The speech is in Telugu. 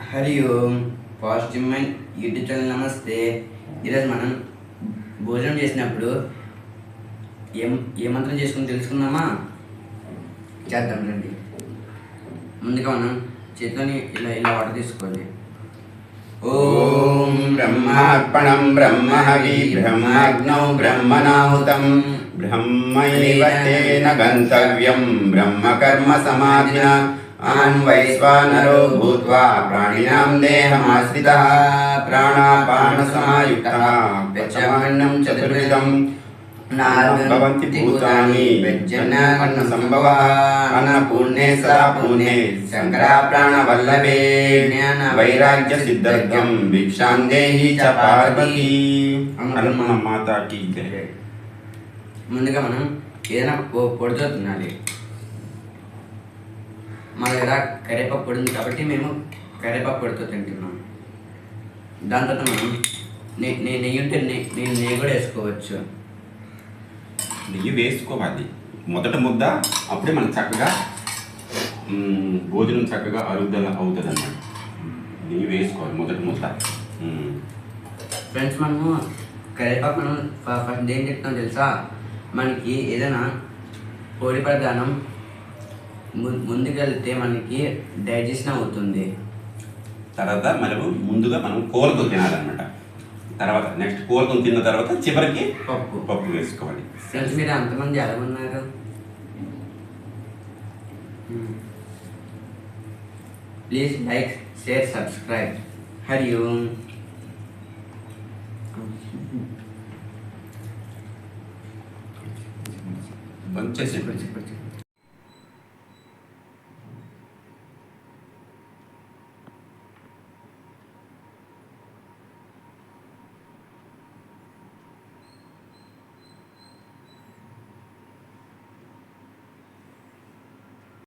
Hari Om. Positive mind YouTube channel నమస్తే. ఈరోజు మనం భోజనం చేసినప్పుడు ఏం ఏ మంత్రం చేసుకుని తెలుసుకుందామా? చేద్దాం రండి. ముందుగా మనం చేతిలోని ఇలా ఇలా వాటర్ తీసుకోవాలి. ఓం బ్రహ్మార్పణం బ్రహ్మహవి బ్రహ్మాగ్నౌ బ్రహ్మనాహుతం బ్రహ్మైవ తేన గంతవ్యం బ్రహ్మకర్మ సమాధిన పచ్చమన్నం చతుర్విధం భవంతి భూతాని వెజ్జన్నాన్న సంభవ అన్నపూర్ణే సదా పూర్ణే శంకరా ప్రాణవల్లభే జ్ఞాన వైరాగ్య సిద్ధార్థం భిక్షాం దేహి చ పార్వతీ అన్నపూర్ణ మాతాకి జయ. ముందుగా మనం ఏదైనా పొడితో తినాలి. మా దగ్గర కరివేపాకు పొడి ఉంది కాబట్టి మేము కరివేపాకు పొడితో తింటున్నాం. దాని తర్వాత మనం నెయ్యి నెయ్యి ఉంటే నెయ్యి నేను నెయ్యి కూడా వేసుకోవచ్చు. నెయ్యి వేసుకోవాలి. మొదట ముద్ద అప్పుడే మనకు చక్కగా భోజనం చక్కగా అరుగుదల అవుతుంది అన్నమాట నెయ్యి వేసుకోవాలి మొదటి ముద్ద. ఫ్రెండ్స్ మనము కరివేపాకు మనం ఫస్ట్ ఏం చెప్తాం తెలుసా? మనకి ఏదైనా పొడి పదార్థం ముందుకెళ్తే మనకి డైజెషన్ అవుతుంది. తర్వాత మనం ముందుగా మనం కూరతో తినాలన్నమాట. తర్వాత నెక్స్ట్ కూరతో తిన్న తర్వాత చివరికి పప్పు. పప్పు వేసుకోవాలి. ఫ్రెండ్స్ మీరు ఎంతమంది ఎలా ఉన్నారు? Please like share subscribe. Hari Om. బంద్ చేసి చెప్పండి చెప్పండి